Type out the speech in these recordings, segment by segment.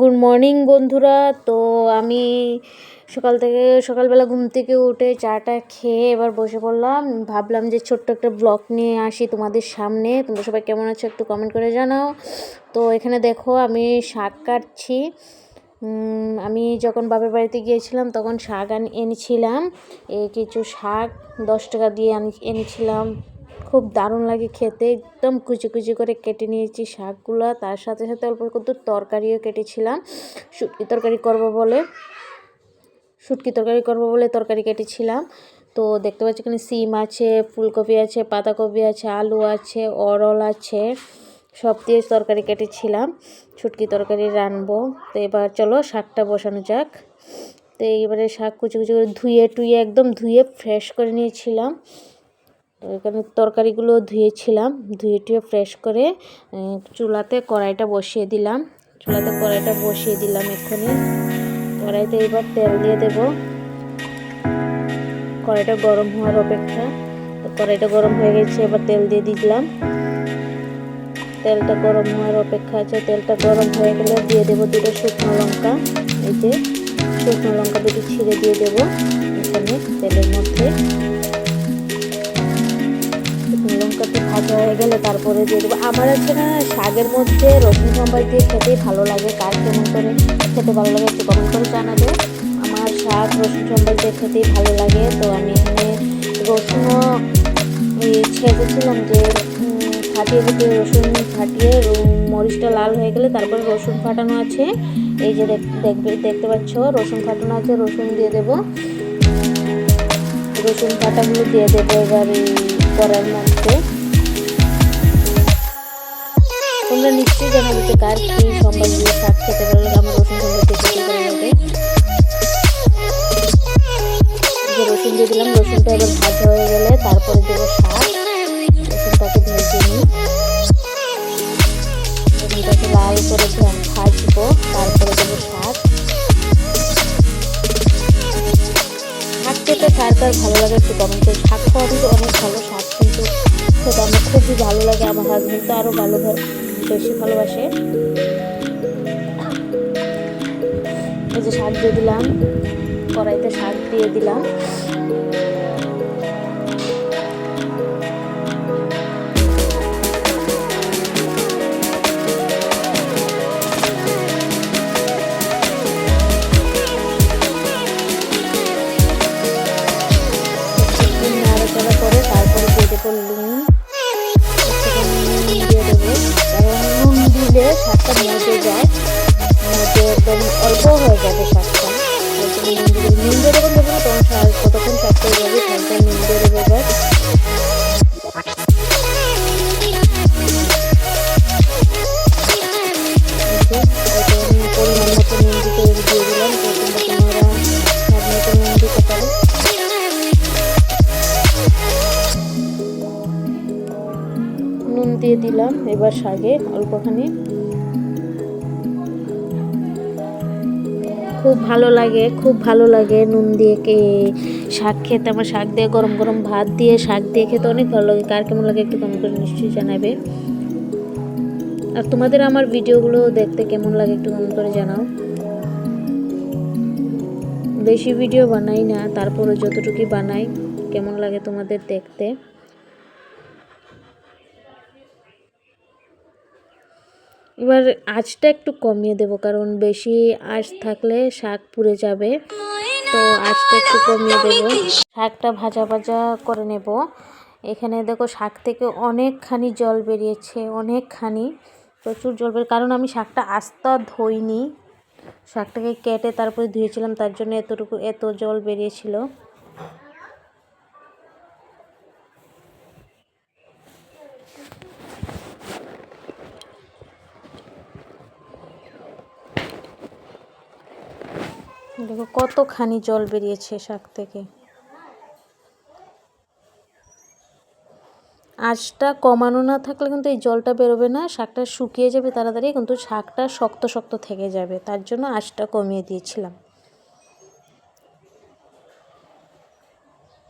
Good morning বন্ধুরা। তো আমি সকাল থেকে, সকালবেলা ঘুম থেকে উঠে চাটা খেয়ে এবার বসে পড়লাম। ভাবলাম যে ছোট্ট একটা ব্লগ নিয়ে আসি তোমাদের সামনে। তোমরা সবাই কেমন আছো একটু কমেন্ট করে জানাও। তো এখানে দেখো, আমি শাক কাটছি। আমি যখন বাপের বাড়িতে গিয়েছিলাম, তখন শাক এনেছিলাম। কিছু শাক দশ টাকা দিয়ে এনেছিলাম। খুব দারুণ লাগে খেতে। একদম কুচি কুচি করে কেটে নিয়েছি শাকগুলো। তার সাথে সাথে অল্প একটু তরকারিও কেটেছিলাম। শুটকি তরকারি করব বলে, শুটকি তরকারি করব বলে তরকারি কেটেছিলাম। তো দেখতে পাচ্ছি এখানে সিম আছে, ফুলকপি আছে, পাতাকপি আছে, আলু আছে, অরল আছে। সব দিয়ে তরকারি কেটেছিলাম। শুটকি তরকারি রানবো। তো এবার চলো শাকটা বসানো যাক। তো এইবারে শাক কুচি কুচি করে ধুয়ে টুয়ে একদম ধুয়ে ফ্রেশ করে নিয়েছিলাম। এখানে তরকারিগুলো ধুয়েছিলাম ধুয়ে টুয়ে ফ্রেশ করে চুলাতে কড়াইটা বসিয়ে দিলাম। চুলাতে কড়াইটা বসিয়ে দিলাম এক্ষুনি। কড়াইতে এবার তেল দিয়ে দেব। কড়াইটা গরম হওয়ার অপেক্ষা। কড়াইটা গরম হয়ে গেছে, এবার তেল দিয়ে দিলাম। তেলটা গরম হওয়ার অপেক্ষা আছে। তেলটা গরম হয়ে গেলে দিয়ে দেবো দুটো শুকনো লঙ্কা। এই যে শুকনো লঙ্কা দুটো ছিঁড়ে দিয়ে দেবো এখানে তেলের মধ্যে। ভাজা হয়ে গেলে তারপরে দিয়ে দেবো। আমার আছে না শাকের মধ্যে রসুন সম্বাই দিয়ে খেতেই ভালো লাগে। কার কেমন করে খেতে ভালো লাগে একটু কমেন্ট করে জানাবে। আমার শাক, রসুন সম্বাই দিয়ে খেতেই ভালো লাগে। তো আমি এখানে রসুনও ছেঁচেছিলাম যে ফাটিয়ে দিতে রসুন ফাটিয়ে মরিচটা লাল হয়ে গেলে তারপরে রসুন ফাটানো আছে। এই যে দেখ- দেখবে, দেখতে পাচ্ছ, রসুন ফাটানো আছে, রসুন দিয়ে দেবো। রসুন ফাটাগুলো দিয়ে দেবো এবার এই কড়ার মধ্যে। তোমরা নিশ্চয়ই জানাবে যে কার কি সম্বাদ দিয়ে শাক খেতে লাগে আমার রসুন লাগে যে রসুন দিয়ে দিলাম, রসুনটা এবার ভাজা হয়ে গেলে তারপরে দেবো শাক, রসুনটাকে ভেজে নিই। রসুনটাকে লাল করে ভাজবো, তারপরে দেবো শাক। শাক খেতে কার কার ভালো লাগে একটু কমেন্ট করে। শাক খাওয়া কিন্তু অনেক ভালো শাক, কিন্তু খেতে আমার খুবই ভালো লাগে, আমার হাজবেন্ড তো আরও ভালো বেশি ভালোবাসে। এই যে শাক দিয়ে দিলাম কড়াইতে শাক দিয়ে দিলাম। দিয়ে দিলাম এবার শাকে অল্পখানি। খুব ভালো লাগে, খুব ভালো লাগে নুন দিয়ে কে শাক খেতে। আমার শাক দিয়ে গরম গরম ভাত দিয়ে, শাক দিয়ে খেতে অনেক ভালো লাগে। কার কেমন লাগে একটু কমেন্ট করে নিশ্চয়ই জানাবে। আর তোমাদের আমার ভিডিওগুলো দেখতে কেমন লাগে একটু কমেন্ট করে জানাও। বেশি ভিডিও বানাই না তারপরে যতটুকু বানাই, কেমন লাগে তোমাদের দেখতে। এবার আঁচটা একটু কমিয়ে দেবো, কারণ বেশি আঁচ থাকলে শাক পুড়ে যাবে। তো আঁচটা একটু কমিয়ে দেবো। শাকটা ভাজা ভাজা করে নেব। এখানে দেখো শাক থেকে অনেকখানি জল বেরিয়েছে, অনেকখানি, প্রচুর জল বেরিয়ে কারণ আমি শাকটা আস্তা ধইনি। শাকটাকে কেটে তারপরে ধুয়েছিলাম, তার জন্য এতটুকু, এত জল বেরিয়েছিল। দেখো কতখানি জল বেরিয়েছে শাক থেকে। আঁচটা কমানো না থাকলে কিন্তু এই জলটা বেরোবে না, শাকটা শুকিয়ে যাবে তাড়াতাড়ি, কিন্তু শাকটা শক্ত শক্ত থেকে যাবে, তার জন্য আঁচটা কমিয়ে দিয়েছিলাম।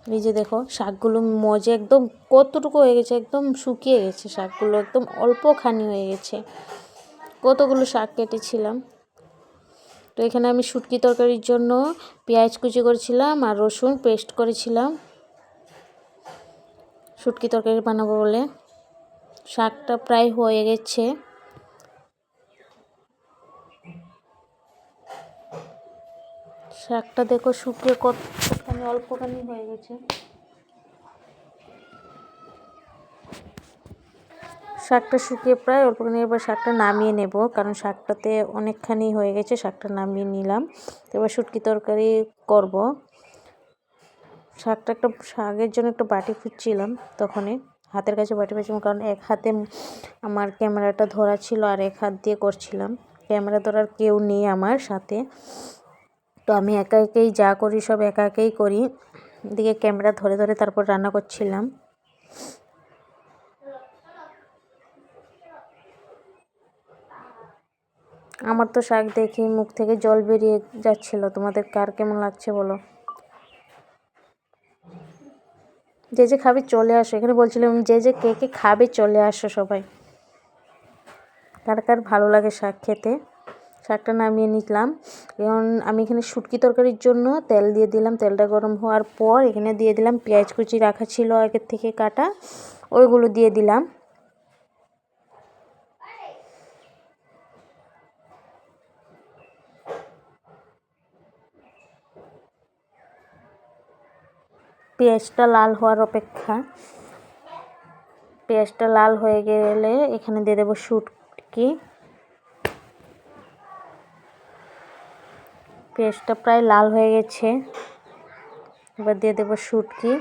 এই যে দেখো, শাকগুলো মজে একদম কতটুকু হয়ে গেছে, একদম শুকিয়ে গেছে শাকগুলো, একদম অল্পখানি হয়ে গেছে। কতগুলো শাক কেটেছিলাম? তো এখানে আমি শুটকি তরকারির জন্য পেঁয়াজ কুচি করেছিলাম আর রসুন পেস্ট করেছিলাম। শুটকি তরকারি বানাবো বলে। শাকটা প্রায় হয়ে গেছে। শাকটা দেখো শুকিয়ে কতখানি অল্পখানি হয়ে গেছে। শাকটা শুকিয়ে প্রায় অল্পখানি এবার শাকটা নামিয়ে নেব, কারণ শাকটাতে অনেকখানি হয়ে গেছে, শাকটা নামিয়ে নিলাম। এবার শুটকি তরকারি করব। শাকটা একটা শাকের জন্য একটা বাটি খুঁজছিলাম তখনই, হাতের কাছে বাটি পেয়েছিলাম, কারণ এক হাতে আমার ক্যামেরাটা ধরা ছিল আর এক হাত দিয়ে করছিলাম। ক্যামেরা ধরার কেউ নেই আমার সাথে। তো আমি একা একাই যা করি সব একা একাই করি। এদিকে ক্যামেরা ধরে ধরে তারপর রান্না করছিলাম। আমার তো শাক দেখে মুখ থেকে জল বেরিয়ে যাচ্ছিল। তোমাদের কার কেমন লাগছে বলো? যে যে খাবে চলে আসো। এখানে বলছিলাম যে যে কে কে খাবে চলে আসো সবাই। কার কার ভালো লাগে শাক খেতে? শাকটা নামিয়ে নিলাম। এখন আমি এখানে শুটকি তরকারির জন্য তেল দিয়ে দিলাম। তেলটা গরম হওয়ার পর এখানে দিয়ে দিলাম পেঁয়াজ কুচি রাখা ছিল আগের থেকে কাটা। ওইগুলো দিয়ে দিলাম। পেঁয়াজটা লাল হওয়ার অপেক্ষা। পেঁয়াজটা লাল হয়ে গেলে এখানে দিয়ে দেবো শুটকি। পেঁয়াজটা প্রায় লাল হয়ে গেছে। এবার দিয়ে দেবো শুটকি।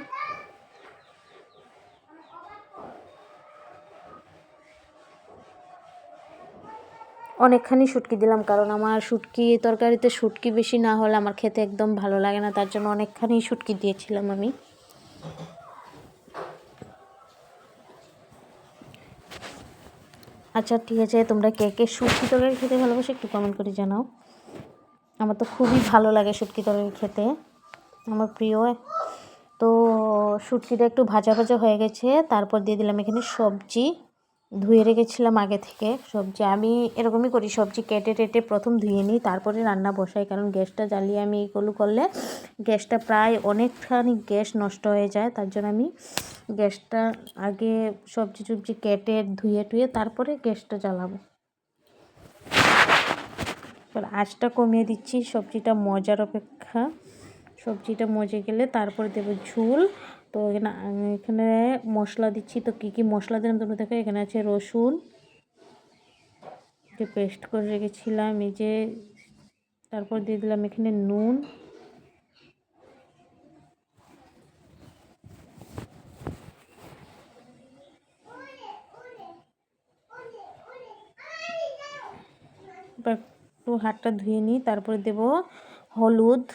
অনেকখানি শুটকি দিলাম, কারণ আমার শুটকি তরকারিতে শুটকি বেশি না হলে আমার খেতে একদম ভালো লাগে না, তার জন্য অনেকখানি শুটকি দিয়েছিলাম আমি। আচ্ছা ঠিক আছে, তোমরা কে কে শুটকি তরকারি খেতে ভালোবাসো একটু কমেন্ট করে জানাও। আমার তো খুবই ভালো লাগে শুটকি তরকারি খেতে। আমার প্রিয়। তো শুটকিটা একটু ভাজা ভাজা হয়ে গেছে, তারপর দিয়ে দিলাম এখানে সবজি। ধুয়ে রেখেছিলাম আগে থেকে সবজি। আমি এরকমই করি, সবজি কেটে টেটে প্রথম ধুয়ে নিই, তারপরে রান্না বসাই, কারণ গ্যাসটা জ্বালিয়ে আমি এগুলো করলে গ্যাসটা প্রায় অনেকখানি গ্যাস নষ্ট হয়ে যায়, তার জন্য আমি গ্যাসটা আগে সবজি টবজি কেটে ধুয়ে টুয়ে তারপরে গ্যাসটা জ্বালাবো। এবার আঁচটা কমিয়ে দিচ্ছি, সবজিটা মজার অপেক্ষা। সবজিটা মজে গেলে তারপরে দেবো ঝুল তো এখানে এখানে মশলা দিচ্ছি। তো কী কী মশলা দিলাম তোমরা দেখো, এখানে আছে রসুন। যে পেস্ট করে রেখেছিলাম, এই যে তারপর দিয়ে দিলাম এখানে নুন। একটু হাতটা ধুয়ে নিই, তারপরে দেব হলুদ।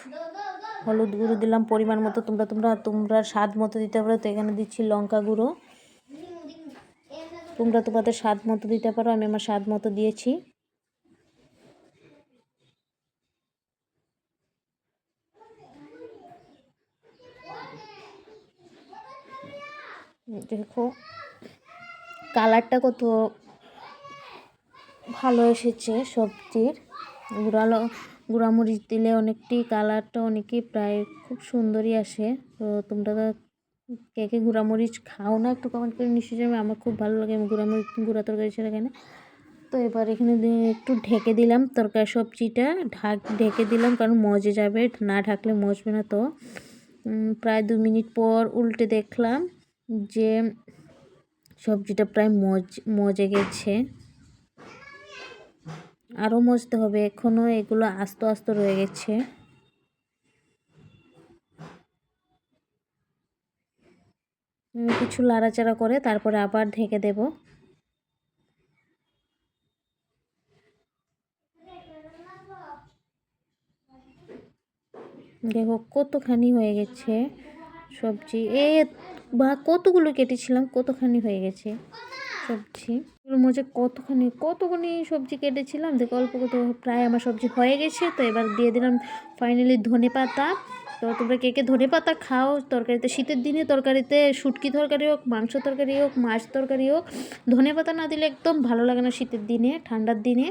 হলুদ গুঁড়ো দিলাম, পরিমাণ মতো তোমরা তোমরা তোমরা স্বাদ মতো দিতে পারো। তো এখানে দিচ্ছি লঙ্কা গুঁড়ো। তোমরা তোমাদের স্বাদ মতো দিতে পারো, আমি আমার স্বাদ মতো দিয়েছি। দেখো, কালারটা কত ভালো এসেছে সবজির। গুঁড়ালো গুঁড়ামরিচ দিলে অনেকটি কালারটা অনেকই প্রায় খুব সুন্দরই আসে। তো তোমরা কে কে গুঁড়ামরিচ খাও না একটু কমেন্ট করে নিশ্চয়ই যাবে আমার খুব ভালো লাগে আমি গুঁড়ামরিচ, গুঁড়া তরকারি ছেড়ে কেন তো এবার এখানে একটু ঢেকে দিলাম তরকারি সবজিটা। ঢাক, ঢেকে দিলাম কারণ মজে যাবে, না ঢাকলে মজবে না তো। প্রায় দু মিনিট পর উল্টে দেখলাম যে সবজিটা প্রায় মজ, মজে গেছে। আরও মজতে হবে। এখনও এগুলো আস্ত আস্ত রয়ে গেছে। কিছু লাড়াচাড়া করে তারপরে আবার ঢেকে দেব। দেখো কতখানি হয়ে গেছে সবজি। এ বা কতগুলো কেটেছিলাম? কতখানি হয়ে গেছে? সবজি। মধ্যে কতখানি কতখানি সবজি কেটেছিলাম, দেখো অল্প কত প্রায় আমার সবজি হয়ে গেছে, তো এবার দিয়ে দিলাম ফাইনালি ধনে পাতা। তো তোমরা কে কে ধনে পাতা খাও, তরকারিতে শীতের দিনে তরকারিতে শুটকি তরকারি হোক, মাংস তরকারি হোক, মাছ তরকারি হোক, ধনে পাতা না দিলে একদম ভালো লাগে না শীতের দিনে, ঠান্ডার দিনে।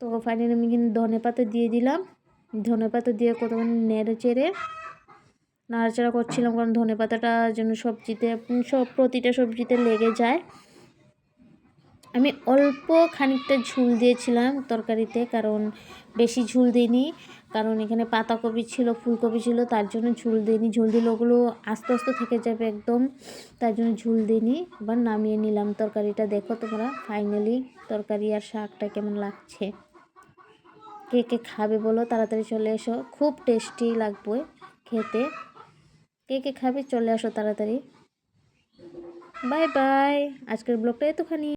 তো ফাইনালি আমি কিন্তু ধনে পাতা দিয়ে দিলাম। ধনে পাতা দিয়ে কতক্ষণ নেড়ে চেড়ে নাড়াচাড়া করছিলাম, কারণ ধনে পাতাটা যেন সবজিতে, সব প্রতিটা সবজিতে লেগে যায়। আমি অল্প খানিকটা ঝুল দিয়েছিলাম তরকারিতে, কারণ বেশি ঝুল দিইনি। কারণ এখানে পাতাকপি ছিল, ফুলকপি ছিল, তার জন্য ঝুল দিইনি। ঝুল দিলে ওগুলো আস্তে আস্তে থেকে যাবে একদম, তার জন্য ঝুল দিইনি। এবার নামিয়ে নিলাম তরকারিটা। দেখো তোমরা ফাইনালি তরকারি আর শাকটা কেমন লাগছে। কে কে খাবে বলো, তাড়াতাড়ি চলে এসো। খুব টেস্টি লাগবে খেতে। কে কে খাবে, চলে আসো তাড়াতাড়ি। বাই বাই আজকের ব্লগটা এতখানি।